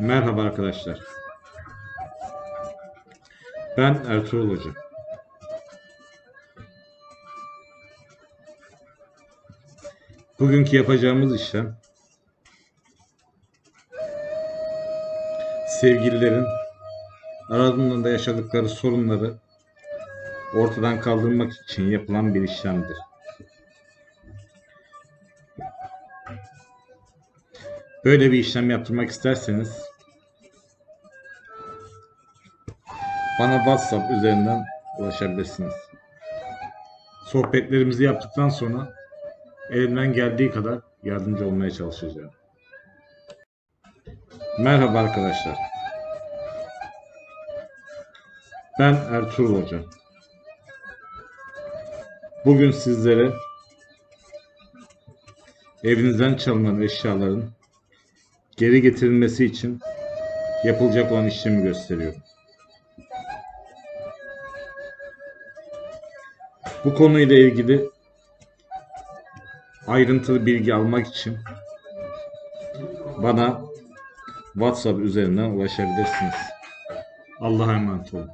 Merhaba arkadaşlar. Ben Ertuğrul Hoca. Bugünkü yapacağımız işlem sevgililerin aralarında yaşadıkları sorunları ortadan kaldırmak için yapılan bir işlemdir. Böyle bir işlem yaptırmak isterseniz bana WhatsApp üzerinden ulaşabilirsiniz. Sohbetlerimizi yaptıktan sonra elimden geldiği kadar yardımcı olmaya çalışacağım. Merhaba arkadaşlar. Ben Ertuğrul Hoca. Bugün sizlere evinizden çalınan eşyaların geri getirilmesi için yapılacak olan işlemi gösteriyorum. Bu konuyla ilgili ayrıntılı bilgi almak için bana WhatsApp üzerinden ulaşabilirsiniz. Allah'a emanet olun.